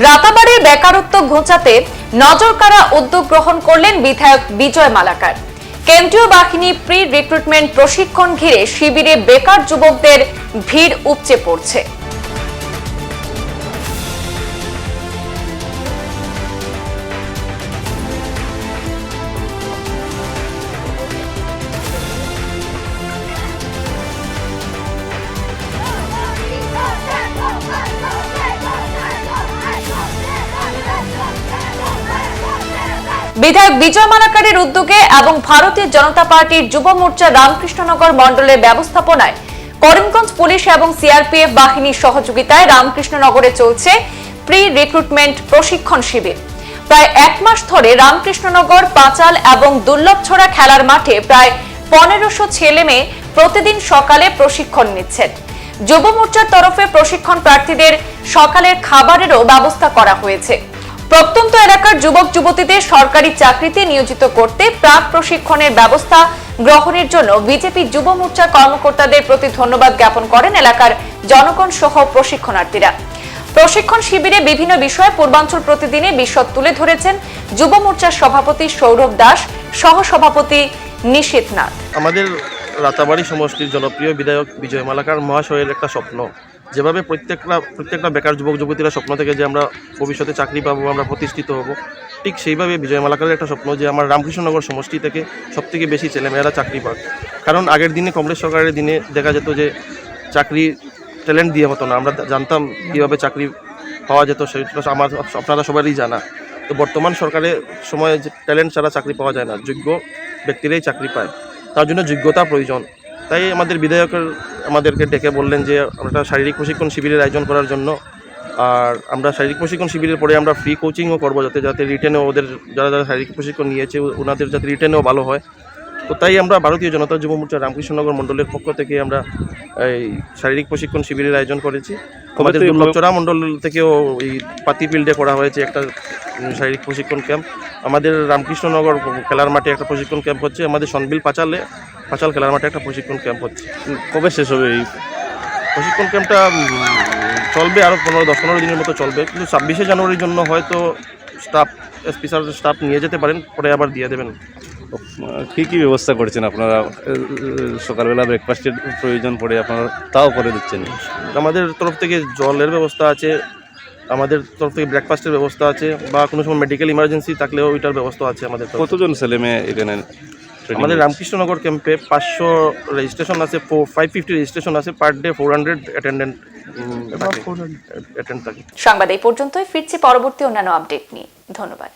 রাতাবাড়ির বেকারত্ব ঘোচাতে নজরকাড়া উদ্যোগ গ্রহণ করলেন বিধায়ক বিজয় মালাকার। কেন্দ্রীয় বাহিনী প্রি রিক্রুটমেন্ট প্রশিক্ষণ ঘিরে শিবিরে বেকার যুবকদের ভিড় উপচে পড়ছে। বিধায়ক বিজয় মালাকারের উদ্যোগে এবং ভারতীয় জনতা পার্টির যুব মোর্চা রামকৃষ্ণনগর মণ্ডলের ব্যবস্থাপনায় করিমগঞ্জ পুলিশ এবং সিআরপিএফ বাহিনীর সহযোগিতায় রামকৃষ্ণনগরে চলছে প্রি রিক্রুটমেন্ট প্রশিক্ষণ শিবির। প্রায় এক মাস ধরে রামকৃষ্ণনগর, পাঁচাল এবং দুর্লভছড়া খেলার মাঠে প্রায় পনেরোশো ছেলে মেয়ে প্রতিদিন সকালে প্রশিক্ষণ নিচ্ছেন। যুব মোর্চার তরফে প্রশিক্ষণ প্রার্থীদের সকালের খাবারেরও ব্যবস্থা করা হয়েছে। প্রত্যন্ত এলাকার যুবক যুবতীদের সরকারি চাকরিতে নিয়োজিত করতে প্রাক প্রশিক্ষণের ব্যবস্থা গ্রহণের জন্য বিজেপি যুব মোর্চার কর্মকর্তাদের প্রতি ধন্যবাদ জ্ঞাপন করেন এলাকার জনগণ সহ প্রশিক্ষণার্থীরা। প্রশিক্ষণ শিবিরে বিভিন্ন বিষয়ে পূর্বাঞ্চল প্রতিদিনে বিশদ তুলে ধরেছেন যুব মোর্চার সভাপতি সৌরভ দাস সহ সভাপতি নিশীত নাথ আমাদের রাতাবাড়ি সমষ্টির জনপ্রিয় বিধায়ক বিজয় মালাকার মহাশয়ের একটা স্বপ্ন। যেভাবে প্রত্যেকটা প্রত্যেকটা বেকার যুবক, যুবতীরা স্বপ্ন থেকে যে আমরা ভবিষ্যতে চাকরি পাবো, আমরা প্রতিষ্ঠিত হব, ঠিক সেইভাবে বিজয় মালাকারের একটা স্বপ্ন যে আমার রামকৃষ্ণনগর সমষ্টি থেকে সবথেকে বেশি ছেলেমেয়েরা চাকরি পাক। কারণ আগের দিনে কংগ্রেস সরকারের দিনে দেখা যেত যে চাকরি ট্যালেন্ট দিয়ে হতো না, আমরা জানতাম কীভাবে চাকরি পাওয়া যেত, সেটা আমার, আপনারা সবারই জানা। তো বর্তমান সরকারের সময় ট্যালেন্ট ছাড়া চাকরি পাওয়া যায় না, যোগ্য ব্যক্তিরাই চাকরি পায়। তার জন্য যোগ্যতা প্রয়োজন। তাই আমাদের বিধায়কের আমাদেরকে ডেকে বললেন যে আমরা শারীরিক প্রশিক্ষণ শিবিরের আয়োজন করার জন্য আর আমরা শারীরিক প্রশিক্ষণ শিবিরের পরে আমরা ফ্রি কোচিংও করব যাতে যাতে রিটেনেও ওদের যারা যারা শারীরিক প্রশিক্ষণ নিয়েছে ওনাদের যাতে রিটেনেও ভালো হয়। তো তাই আমরা ভারতীয় জনতা যুব মোর্চা রামকৃষ্ণনগর মণ্ডলের পক্ষ থেকে আমরা এই শারীরিক প্রশিক্ষণ শিবিরের আয়োজন করেছি। আমাদের দুর্লভচরা মণ্ডল থেকেও এই পাতি ফিল্ডে করা হয়েছে একটা শারীরিক প্রশিক্ষণ ক্যাম্প। আমাদের রামকৃষ্ণনগর খেলার মাঠে একটা প্রশিক্ষণ ক্যাম্প হচ্ছে আমাদের সনবিল পাঁচালে। পাঁচাল খেলার মাঠে একটা প্রশিক্ষণ ক্যাম্প হচ্ছে। কবে শেষ হবে এই প্রশিক্ষণ ক্যাম্পটা চলবে আরও পনেরো দশ পনেরো দিনের মতো চলবে। কিন্তু ছাব্বিশে জানুয়ারির জন্য হয়তো স্টাফ স্পেশাল স্টাফ নিয়ে যেতে পারেন পরে আবার দিয়ে দেবেন। কী কী ব্যবস্থা করেছেন আপনারা? সকালবেলা ব্রেকফাস্টের প্রয়োজন পড়ে আপনারা তাও করে দিচ্ছেন? আমাদের তরফ থেকে জলের ব্যবস্থা আছে আমাদের তরফ থেকে ব্রেকফাস্টের ব্যবস্থা আছে বা কোনো সময় মেডিকেল ইমার্জেন্সি থাকলেও ওইটার ব্যবস্থা আছে আমাদের কতজন ছেলে মেয়ে এখানে? আমাদের রামকৃষ্ণনগর ক্যাম্পে পাঁচশো রেজিস্ট্রেশন আছে ফোর ফাইভ ফিফটি রেজিস্ট্রেশন আছে per day four hundred attendant attend থাকে। সংবাদ এই পর্যন্তই ফিরছি পরবর্তী অন্যান্য আপডেট নিয়ে। ধন্যবাদ।